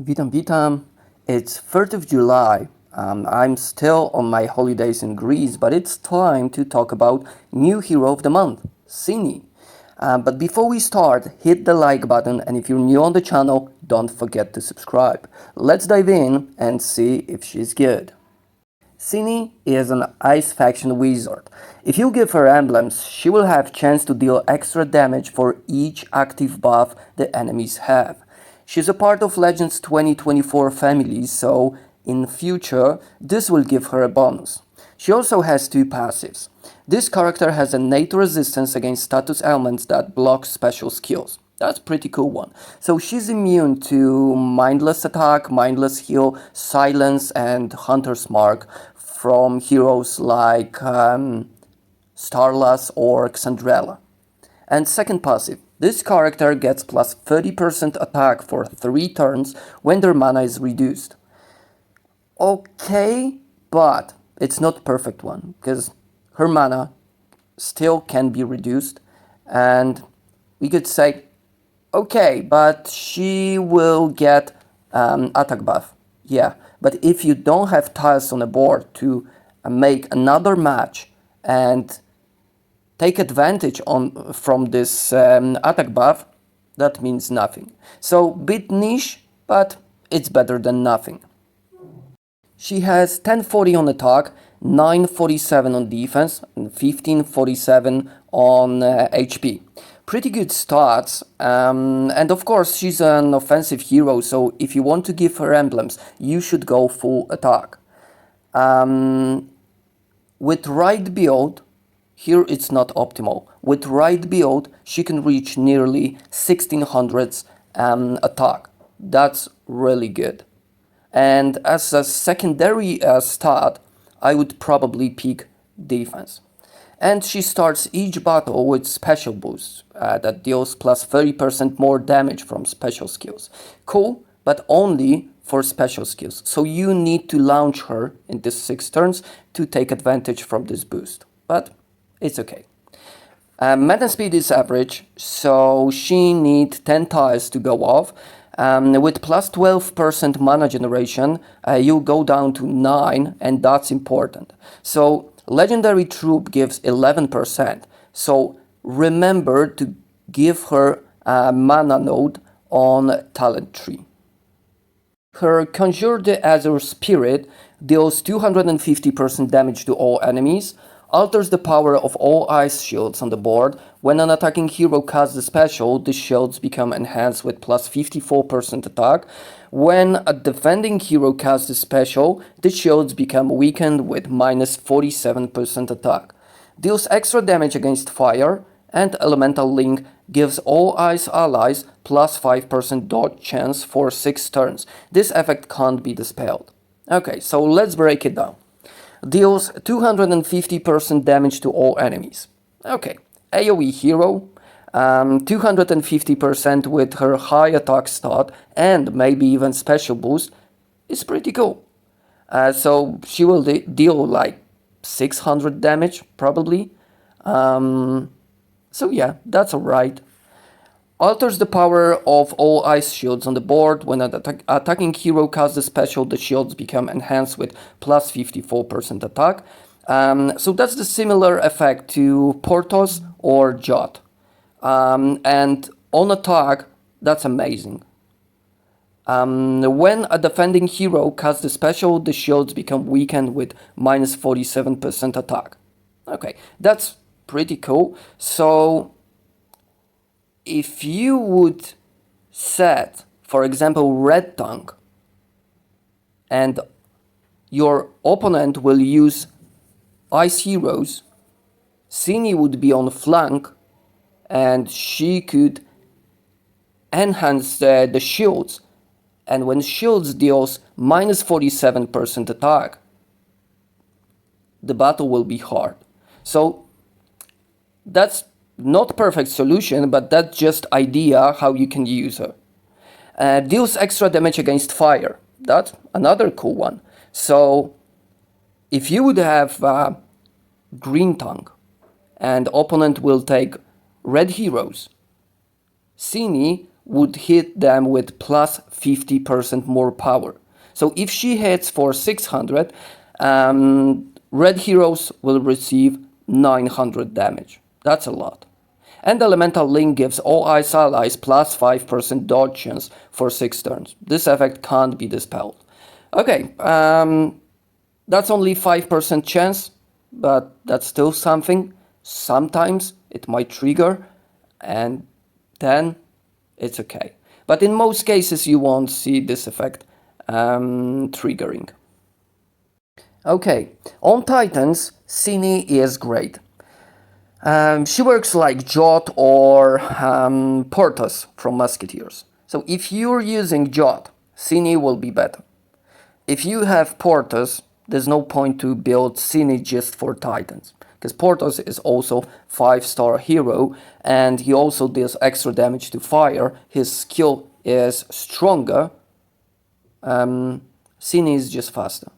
Witam, witam. It's 3rd of July. Um, I'm still on my holidays in Greece, but it's time to talk about new hero of the month, Sini. Um, but before we start, hit the like button, and if you're new on the channel, don't forget to subscribe. Let's dive in and see if she's good. Sini is an ice faction wizard. If you give her emblems, she will have chance to deal extra damage for each active buff the enemies have. She's a part of Legends 2024 family, so in future this will give her a bonus. She also has two passives. This character has innate resistance against status elements that block special skills. That's pretty cool one. So she's immune to mindless attack, mindless heal, silence, and hunter's mark from heroes like um, Starlas or Xandrella. And second passive, this character gets plus 30% attack for 3 turns when their mana is reduced. Okay, but it's not perfect one because her mana still can be reduced and we could say okay, but she will get um, attack buff. Yeah, but if you don't have tiles on the board to uh, make another match and take advantage on from this um, attack buff, that means nothing. So bit niche, but it's better than nothing. She has 1040 on attack, 947 on defense, and 1547 on uh, HP. Pretty good stats, um, and of course she's an offensive hero, so if you want to give her emblems, you should go full attack. Um, with right build, here it's not optimal. With right build, she can reach nearly 1600s um, attack. That's really good. And as a secondary uh, stat, I would probably pick defense. And she starts each battle with special boost uh, that deals plus 30% more damage from special skills. Cool, but only for special skills. So you need to launch her in this six turns to take advantage from this boost. But it's okay. Uh, Madden speed is average, so she needs 10 tiles to go off. Um, with plus 12% mana generation, uh, you go down to 9, and that's important. So, Legendary Troop gives 11%. So, remember to give her a mana node on Talent Tree. Her Conjure the Azure Spirit deals 250% damage to all enemies, alters the power of all ice shields on the board. When an attacking hero casts a special, the shields become enhanced with plus 54% attack. When a defending hero casts a special, the shields become weakened with minus 47% attack. Deals extra damage against fire, and Elemental Link gives all ice allies plus 5% dodge chance for 6 turns. This effect can't be dispelled. Okay, so let's break it down deals 250% damage to all enemies. Okay, AoE hero, um, 250% with her high attack stat and maybe even special boost is pretty cool. Uh, so she will de deal like 600 damage probably. Um, so yeah, that's alright alters the power of all ice shields on the board. When an attack attacking hero casts a special, the shields become enhanced with plus 54% attack. Um, so that's the similar effect to Portos or Jot. Um, and on attack, that's amazing. Um, when a defending hero casts the special, the shields become weakened with minus 47% attack. Okay, that's pretty cool. So if you would set, for example, red tongue, and your opponent will use ice heroes, Sini would be on flank, and she could enhance the, the shields. And when shields deals minus 47% attack, the battle will be hard. So that's not perfect solution, but that's just idea how you can use her. Uh, deals extra damage against fire. That's another cool one. So if you would have uh, green tongue and opponent will take red heroes, Sini would hit them with plus 50% more power. So if she hits for 600, um, red heroes will receive 900 damage. That's a lot. And Elemental Link gives all ice allies plus 5% dodge chance for 6 turns. This effect can't be dispelled. Okay, um, that's only 5% chance, but that's still something. Sometimes it might trigger, and then it's okay. But in most cases, you won't see this effect um, triggering. Okay, on Titans, Cine is great. Um, she works like Jot or um, Porthos from Musketeers. So if you're using Jot, Cine will be better. If you have Porthos, there's no point to build Cine just for Titans. Because Porthos is also 5 star hero and he also deals extra damage to fire. His skill is stronger. Um, Cine is just faster.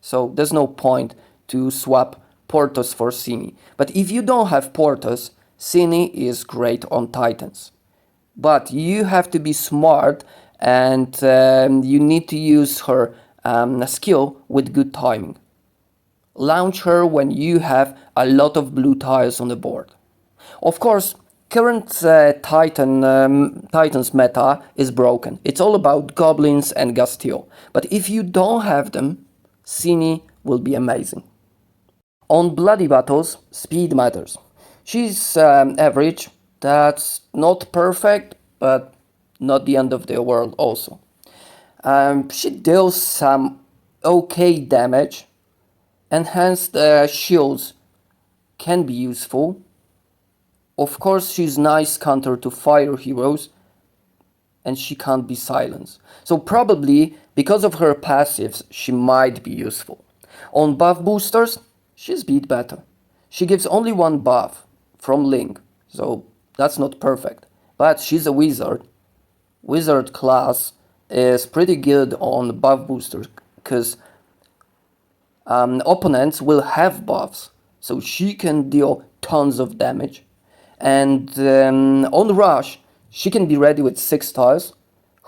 So there's no point to swap Porthos for Cini. But if you don't have Porthos, Cini is great on Titans. But you have to be smart and um, you need to use her um, skill with good timing. Launch her when you have a lot of blue tiles on the board. Of course, current uh, Titan um, Titans meta is broken. It's all about goblins and Gastille. But if you don't have them, Cini will be amazing. On bloody battles, speed matters. She's um, average. That's not perfect, but not the end of the world. Also, um, she deals some okay damage. Enhanced uh, shields can be useful. Of course, she's nice counter to fire heroes, and she can't be silenced. So probably because of her passives, she might be useful. On buff boosters, she's beat better. She gives only one buff from Link, so that's not perfect. But she's a wizard. Wizard class is pretty good on buff boosters because um, opponents will have buffs, so she can deal tons of damage. And um, on rush, she can be ready with six tiles.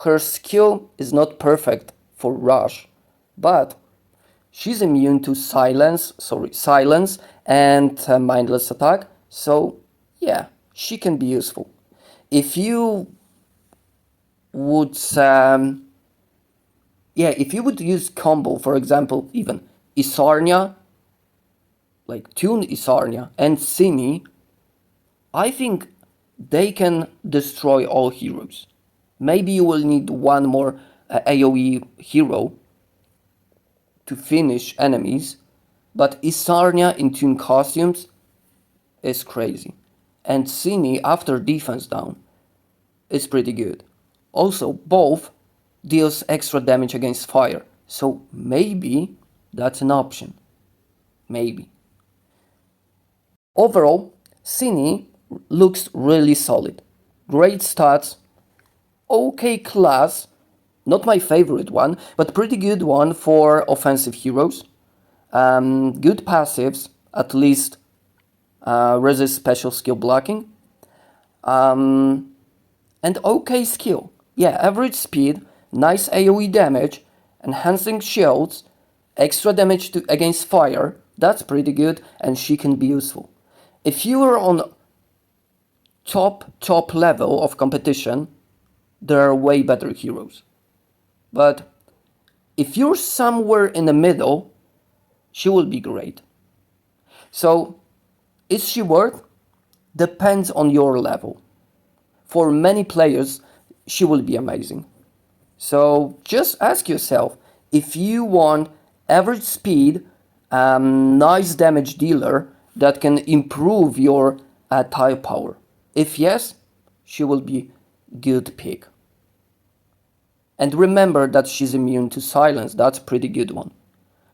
Her skill is not perfect for rush, but she's immune to silence, sorry, silence and uh, mindless attack. So yeah, she can be useful. If you would, um, yeah, if you would use combo, for example, even Isarnia, like Tune Isarnia and Cine, I think they can destroy all heroes. Maybe you will need one more uh, AoE hero to finish enemies, but Isarnia in Tune costumes is crazy. And Cine after defense down is pretty good. Also, both deals extra damage against fire, so maybe that's an option. Maybe. Overall, Cine looks really solid. Great stats, okay class, not my favorite one, but pretty good one for offensive heroes. Um, good passives, at least uh, resist special skill blocking. Um, and okay skill. Yeah, average speed, nice AoE damage, enhancing shields, extra damage to, against fire. That's pretty good, and she can be useful. If you are on top top level of competition, there are way better heroes. But if you're somewhere in the middle, she will be great. So, is she worth? Depends on your level. For many players, she will be amazing. So, just ask yourself if you want average speed, um, nice damage dealer that can improve your uh, power. If yes, she will be good pick. And remember that she's immune to silence. That's a pretty good one.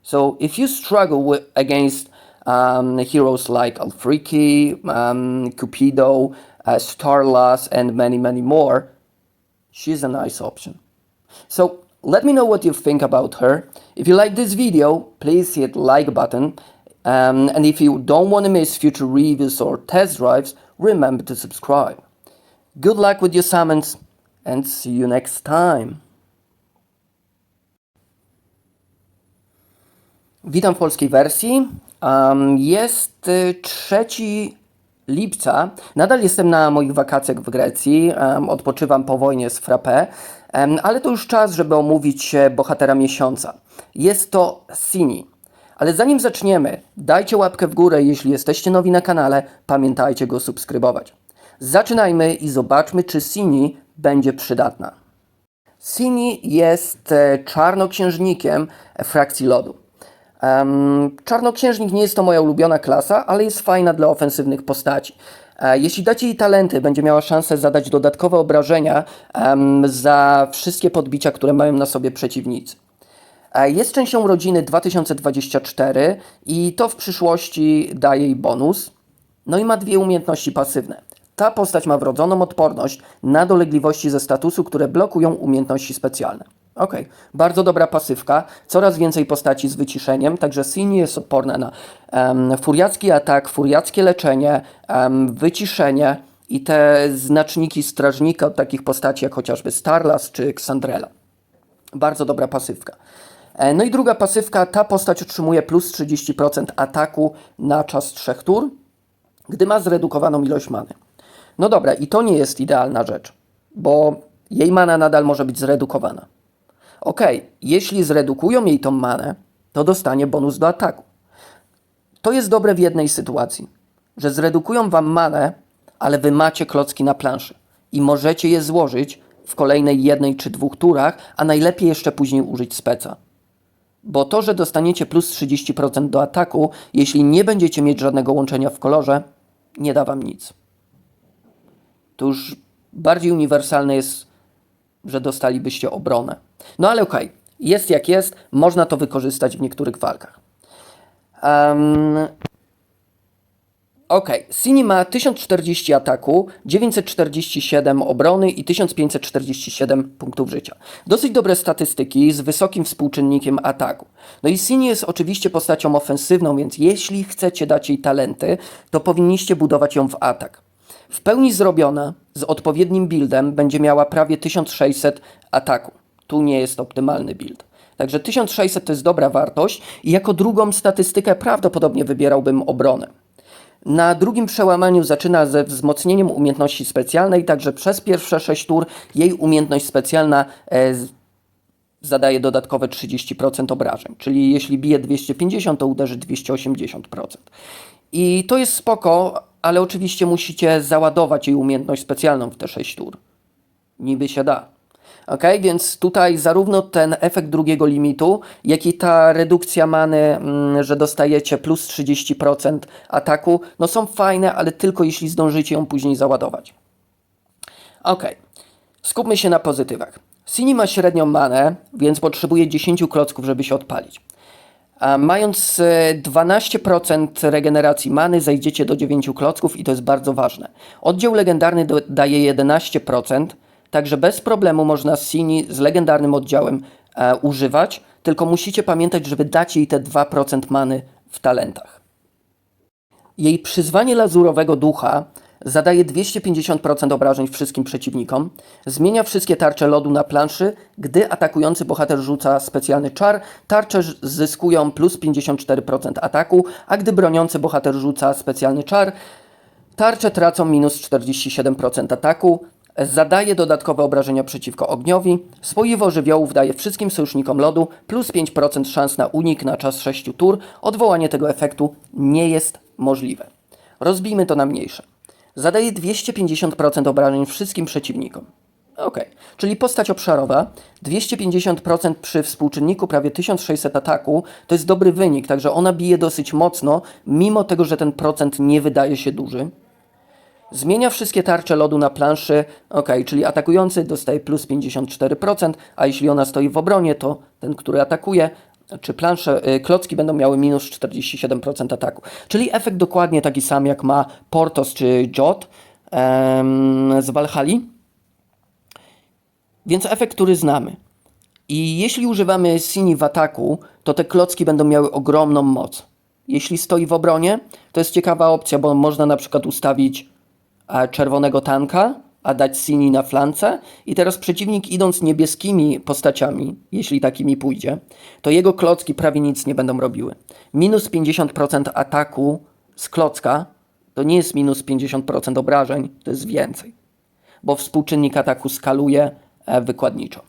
So if you struggle with, against um, heroes like Alfriki, um, Cupido, uh, Starlas, and many, many more, she's a nice option. So let me know what you think about her. If you like this video, please hit like button. Um, and if you don't want to miss future reviews or test drives, remember to subscribe. Good luck with your summons and see you next time. Witam w polskiej wersji. Jest y, 3 lipca. Nadal jestem na moich wakacjach w Grecji. Odpoczywam po wojnie z Frappé. Um, ale to już czas, żeby omówić bohatera miesiąca. Jest to Sini. Ale zanim zaczniemy, dajcie łapkę w górę, jeśli jesteście nowi na kanale, pamiętajcie go subskrybować. Zaczynajmy i zobaczmy, czy Sini będzie przydatna. Sini jest e, czarnoksiężnikiem frakcji lodu. Czarnoksiężnik nie jest to moja ulubiona klasa, ale jest fajna dla ofensywnych postaci. E, jeśli dacie jej talenty, będzie miała szansę zadać dodatkowe obrażenia za wszystkie podbicia, które mają na sobie przeciwnicy. E, Jest częścią rodziny 2024 i to w przyszłości daje jej bonus. No i ma dwie umiejętności pasywne. Ta postać ma wrodzoną odporność na dolegliwości ze statusu, które blokują umiejętności specjalne. Ok, bardzo dobra pasywka, coraz więcej postaci z wyciszeniem, także Sini jest odporna na um, furiacki atak, furiackie leczenie, em, wyciszenie i te znaczniki strażnika od takich postaci jak chociażby Starlas czy Xandrela. Bardzo dobra pasywka. E, No i druga pasywka, ta postać otrzymuje plus 30% ataku na czas 3 tur, gdy ma zredukowaną ilość many. No dobra, i to nie jest idealna rzecz, bo jej mana nadal może być zredukowana. Ok, jeśli zredukują jej tą manę, to dostanie bonus do ataku. To jest dobre w jednej sytuacji, że zredukują wam manę, ale wy macie klocki na planszy i możecie je złożyć w kolejnej jednej czy dwóch turach, a najlepiej jeszcze później użyć speca. Bo to, że dostaniecie plus 30% do ataku, jeśli nie będziecie mieć żadnego łączenia w kolorze, nie da wam nic. To już bardziej uniwersalne jest, że dostalibyście obronę. No ale okej, jest jak jest, można to wykorzystać w niektórych walkach. Um, Ok, Sini ma 1040 ataku, 947 obrony i 1547 punktów życia. Dosyć dobre statystyki z wysokim współczynnikiem ataku. No i Sini jest oczywiście postacią ofensywną, więc jeśli chcecie dać jej talenty, to powinniście budować ją w atak. W pełni zrobiona, z odpowiednim buildem, będzie miała prawie 1600 ataku. Tu nie jest optymalny build. Także 1600 to jest dobra wartość i jako drugą statystykę prawdopodobnie wybierałbym obronę. Na drugim przełamaniu zaczyna ze wzmocnieniem umiejętności specjalnej, także przez pierwsze 6 tur jej umiejętność specjalna e, zadaje dodatkowe 30% obrażeń. Czyli jeśli bije 250, to uderzy 280%. I to jest spoko, ale oczywiście musicie załadować jej umiejętność specjalną w te 6 tur. Niby się da. Ok, więc tutaj zarówno ten efekt drugiego limitu, jak i ta redukcja many, mm, że dostajecie plus 30% ataku, no są fajne, ale tylko jeśli zdążycie ją później załadować. Ok, skupmy się na pozytywach. Sini ma średnią manę, więc potrzebuje 10 klocków, żeby się odpalić. A mając e, 12% regeneracji many, zejdziecie do 9 klocków i to jest bardzo ważne. Oddział legendarny daje 11%, także bez problemu można Sini z legendarnym oddziałem e, używać, tylko musicie pamiętać, żeby dać jej te 2% many w talentach. Jej przyzwanie lazurowego ducha zadaje 250% obrażeń wszystkim przeciwnikom, zmienia wszystkie tarcze lodu na planszy, gdy atakujący bohater rzuca specjalny czar, tarcze zyskują plus 54% ataku, a gdy broniący bohater rzuca specjalny czar, tarcze tracą minus 47% ataku, zadaje dodatkowe obrażenia przeciwko ogniowi, spoiwo żywiołów daje wszystkim sojusznikom lodu plus 5% szans na unik na czas 6 tur, odwołanie tego efektu nie jest możliwe. Rozbijmy to na mniejsze. Zadaje 250% obrażeń wszystkim przeciwnikom. Ok, czyli postać obszarowa, 250% przy współczynniku prawie 1600 ataku, to jest dobry wynik, także ona bije dosyć mocno, mimo tego, że ten procent nie wydaje się duży. Zmienia wszystkie tarcze lodu na planszy, ok, czyli atakujący dostaje plus 54%, a jeśli ona stoi w obronie, to ten, który atakuje, czy plansze, y, klocki będą miały minus 47% ataku. Czyli efekt dokładnie taki sam jak ma Portos czy Jot em, z Valhalla. Więc efekt, który znamy. I jeśli używamy Sini w ataku, to te klocki będą miały ogromną moc. Jeśli stoi w obronie, to jest ciekawa opcja, bo można na przykład ustawić czerwonego tanka a dać Sini na flance. I teraz przeciwnik idąc niebieskimi postaciami, jeśli takimi pójdzie, to jego klocki prawie nic nie będą robiły. Minus 50% ataku z klocka to nie jest minus 50% obrażeń, to jest więcej, bo współczynnik ataku skaluje e, wykładniczo.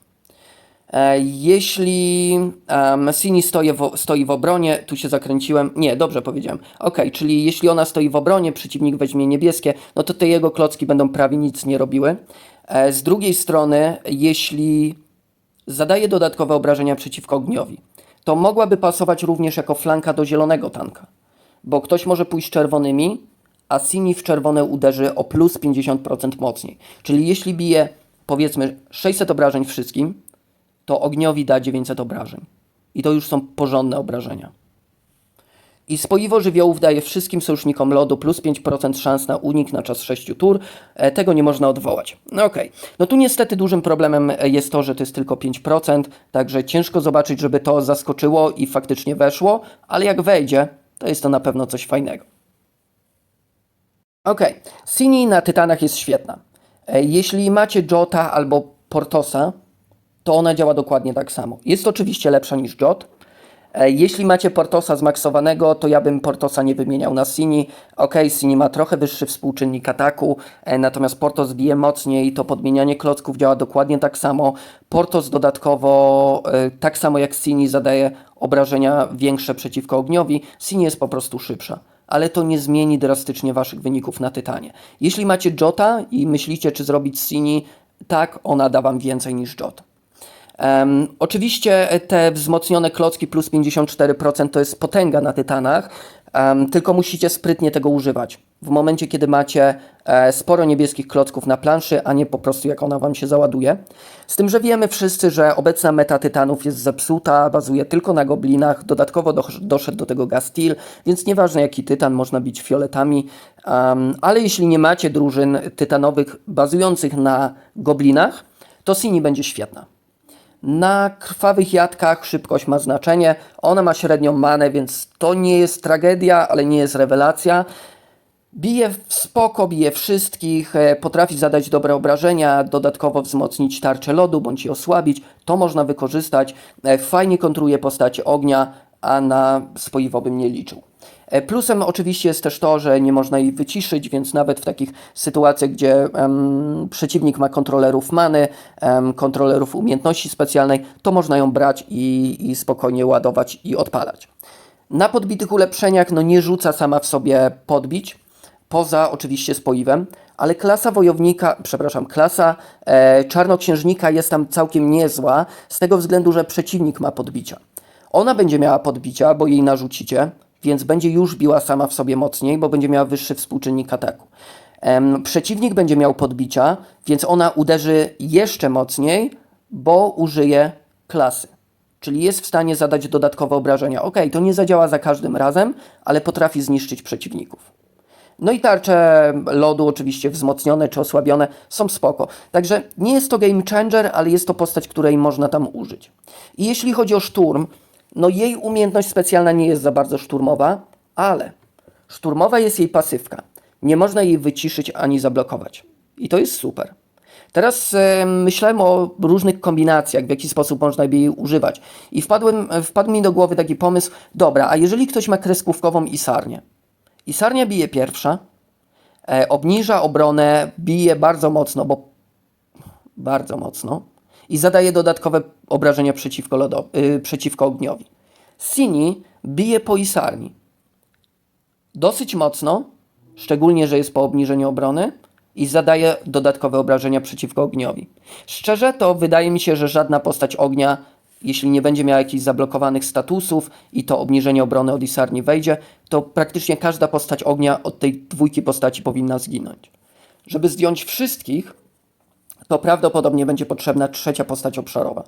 E, Jeśli um, Sini stoi w, stoi w obronie, tu się zakręciłem, nie, dobrze powiedziałem. Ok, czyli jeśli ona stoi w obronie, przeciwnik weźmie niebieskie, no to te jego klocki będą prawie nic nie robiły. E, Z drugiej strony, jeśli zadaje dodatkowe obrażenia przeciwko ogniowi, to mogłaby pasować również jako flanka do zielonego tanka, bo ktoś może pójść czerwonymi, a Sini w czerwone uderzy o plus 50% mocniej. Czyli jeśli bije powiedzmy 600 obrażeń wszystkim, to ogniowi da 900 obrażeń. I to już są porządne obrażenia. I spoiwo żywiołów daje wszystkim sojusznikom lodu plus 5% szans na unik na czas 6 tur. E, Tego nie można odwołać. No okej. No tu niestety dużym problemem e, jest to, że to jest tylko 5%, także ciężko zobaczyć, żeby to zaskoczyło i faktycznie weszło, ale jak wejdzie, to jest to na pewno coś fajnego. Ok, Sini na Tytanach jest świetna. E, Jeśli macie Jota albo Portosa, to ona działa dokładnie tak samo. Jest oczywiście lepsza niż Jot. E, Jeśli macie Portosa zmaksowanego, to ja bym Portosa nie wymieniał na Sini. Ok, Sini ma trochę wyższy współczynnik ataku, e, natomiast Portos bije mocniej, to podmienianie klocków działa dokładnie tak samo. Portos dodatkowo, e, tak samo jak Sini, zadaje obrażenia większe przeciwko ogniowi. Sini jest po prostu szybsza ale to nie zmieni drastycznie waszych wyników na Tytanie. Jeśli macie Jota i myślicie, czy zrobić Sini, tak, ona da wam więcej niż Jot. Em, oczywiście te wzmocnione klocki plus 54% to jest potęga na Tytanach, em, tylko musicie sprytnie tego używać. W momencie, kiedy macie e, sporo niebieskich klocków na planszy, a nie po prostu jak ona wam się załaduje. Z tym, że wiemy wszyscy, że obecna meta Tytanów jest zepsuta, bazuje tylko na goblinach, dodatkowo dosz- doszedł do tego Gastil, więc nieważne jaki Tytan, można bić fioletami, em, ale jeśli nie macie drużyn tytanowych bazujących na goblinach, to Sini będzie świetna. Na krwawych jadkach szybkość ma znaczenie. Ona ma średnią manę, więc to nie jest tragedia, ale nie jest rewelacja. Bije w spoko, bije wszystkich, e, potrafi zadać dobre obrażenia, dodatkowo wzmocnić tarczę lodu bądź je osłabić. To można wykorzystać. E, Fajnie kontruje postacie ognia, a na spoiwo bym nie liczył. E, Plusem oczywiście jest też to, że nie można jej wyciszyć, więc nawet w takich sytuacjach, gdzie em, przeciwnik ma kontrolerów many, em, kontrolerów umiejętności specjalnej, to można ją brać i, i spokojnie ładować i odpalać. Na podbitych ulepszeniach no nie rzuca sama w sobie podbić, poza oczywiście spoiwem, ale klasa wojownika, przepraszam, klasa e, czarnoksiężnika jest tam całkiem niezła, z tego względu, że przeciwnik ma podbicia. Ona będzie miała podbicia, bo jej narzucicie, więc będzie już biła sama w sobie mocniej, bo będzie miała wyższy współczynnik ataku. Przeciwnik będzie miał podbicia, więc ona uderzy jeszcze mocniej, bo użyje klasy. Czyli jest w stanie zadać dodatkowe obrażenia. Ok, to nie zadziała za każdym razem, ale potrafi zniszczyć przeciwników. No i tarcze lodu, oczywiście wzmocnione czy osłabione, są spoko. Także nie jest to game changer, ale jest to postać, której można tam użyć. I jeśli chodzi o szturm, no jej umiejętność specjalna nie jest za bardzo szturmowa, ale szturmowa jest jej pasywka. Nie można jej wyciszyć ani zablokować. I to jest super. Teraz e, myślałem o różnych kombinacjach, w jaki sposób można by jej używać. I wpadłem, wpadł mi do głowy taki pomysł, dobra, a jeżeli ktoś ma kreskówkową isarnię, i Sarnia bije pierwsza, e, obniża obronę, bije bardzo mocno, bo bardzo mocno i zadaje dodatkowe obrażenia przeciwko, lodo, y, przeciwko ogniowi. Sini bije po Isarni. Dosyć mocno, szczególnie, że jest po obniżeniu obrony i zadaje dodatkowe obrażenia przeciwko ogniowi. Szczerze to wydaje mi się, że żadna postać ognia jeśli nie będzie miała jakichś zablokowanych statusów i to obniżenie obrony od Isarni wejdzie, to praktycznie każda postać ognia od tej dwójki postaci powinna zginąć. Żeby zdjąć wszystkich, to prawdopodobnie będzie potrzebna trzecia postać obszarowa.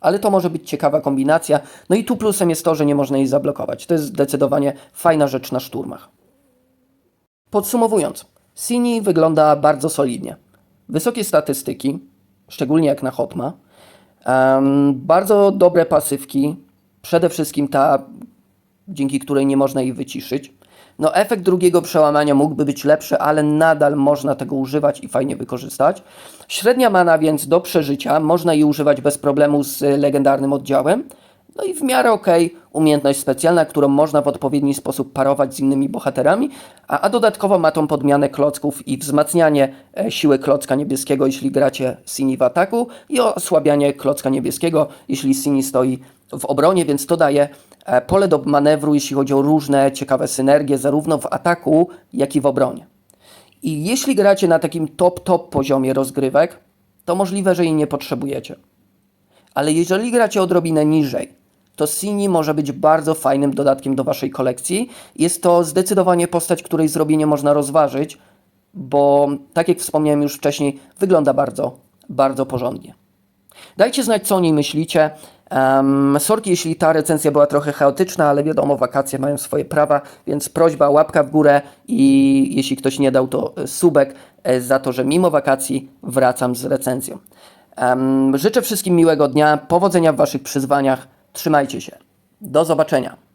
Ale to może być ciekawa kombinacja. No i tu plusem jest to, że nie można jej zablokować. To jest zdecydowanie fajna rzecz na szturmach. Podsumowując, Sini wygląda bardzo solidnie. Wysokie statystyki, szczególnie jak na Hotma. Em, bardzo dobre pasywki, przede wszystkim ta, dzięki której nie można jej wyciszyć. No efekt drugiego przełamania mógłby być lepszy, ale nadal można tego używać i fajnie wykorzystać. Średnia mana więc do przeżycia, można jej używać bez problemu z y, legendarnym oddziałem. No i w miarę okej umiejętność specjalna, którą można w odpowiedni sposób parować z innymi bohaterami, a, a dodatkowo ma tą podmianę klocków i wzmacnianie e, siły klocka niebieskiego, jeśli gracie Sini w ataku i osłabianie klocka niebieskiego, jeśli Sini stoi w obronie, więc to daje e, pole do manewru, jeśli chodzi o różne ciekawe synergie, zarówno w ataku, jak i w obronie. I jeśli gracie na takim top, top poziomie rozgrywek, to możliwe, że jej nie potrzebujecie. Ale jeżeli gracie odrobinę niżej, to Sini może być bardzo fajnym dodatkiem do waszej kolekcji. Jest to zdecydowanie postać, której zrobienie można rozważyć, bo tak jak wspomniałem już wcześniej, wygląda bardzo, bardzo porządnie. Dajcie znać, co o niej myślicie. Um, sorki, jeśli ta recenzja była trochę chaotyczna, ale wiadomo, wakacje mają swoje prawa, więc prośba, łapka w górę i jeśli ktoś nie dał, to subek e, za to, że mimo wakacji wracam z recenzją. Em, życzę wszystkim miłego dnia, powodzenia w waszych przyzwaniach. Trzymajcie się. Do zobaczenia.